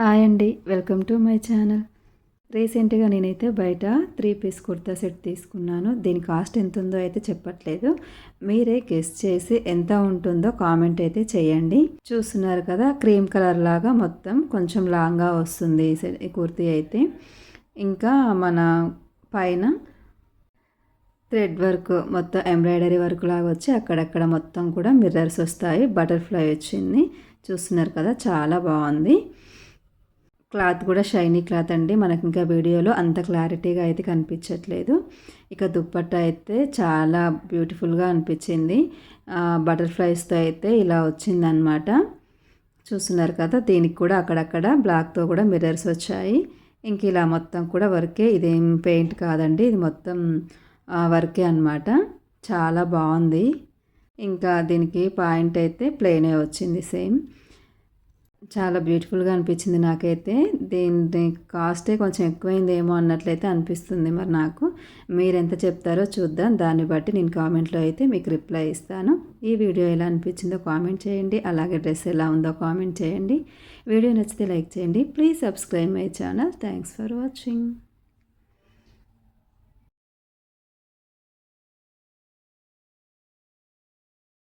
Hi అండి. Welcome to my channel. రీసెంట్గా నేనైతే బయట త్రీ పీస్ కుర్తా సెట్ తీసుకున్నాను. దీని కాస్ట్ ఎంత ఉందో అయితే చెప్పట్లేదు. మీరే గెస్ చేసి ఎంత ఉంటుందో కామెంట్ అయితే చేయండి. చూస్తున్నారు కదా క్రీమ్ కలర్ లాగా మొత్తం కొంచెం లాంగ్గా వస్తుంది ఈ సెట్ ఈ కుర్తీ అయితే. ఇంకా మన పైన థ్రెడ్ వర్క్ మొత్తం ఎంబ్రాయిడరీ వర్క్ లాగా వచ్చి అక్కడక్కడ మొత్తం కూడా మిర్రర్స్ వస్తాయి. బటర్ఫ్లై వచ్చింది. చూస్తున్నారు కదా చాలా బాగుంది. క్లాత్ కూడా షైనీ క్లాత్ అండి. మనకి ఇంకా వీడియోలో అంత క్లారిటీగా అయితే కనిపించట్లేదు. ఇక దుప్పట్ట అయితే చాలా బ్యూటిఫుల్గా అనిపించింది. బటర్ఫ్లైస్తో అయితే ఇలా వచ్చిందనమాట చూస్తున్నారు కదా దీనికి కూడా అక్కడక్కడ బ్లాక్తో కూడా మిర్రర్స్ వచ్చాయి. ఇంక ఇలా మొత్తం కూడా వర్కే ఇదేం పెయింట్ కాదండి ఇది మొత్తం వర్కే అనమాట చాలా బాగుంది. ఇంకా దీనికి పాయింట్ అయితే ప్లెయినే వచ్చింది సేమ్. చాలా బ్యూటిఫుల్గా అనిపించింది నాకైతే. దీని కాస్టే కొంచెం ఎక్కువైందేమో అన్నట్లయితే అనిపిస్తుంది మరి నాకు. మీరు ఎంత చెప్తారో చూద్దాం. దాన్ని బట్టి నేను కామెంట్లో అయితే మీకు రిప్లై ఇస్తాను. ఈ వీడియో ఎలా అనిపించిందో కామెంట్ చేయండి. అలాగే డ్రెస్ ఎలా ఉందో కామెంట్ చేయండి. వీడియో నచ్చితే లైక్ చేయండి. Please subscribe my channel. Thanks for watching.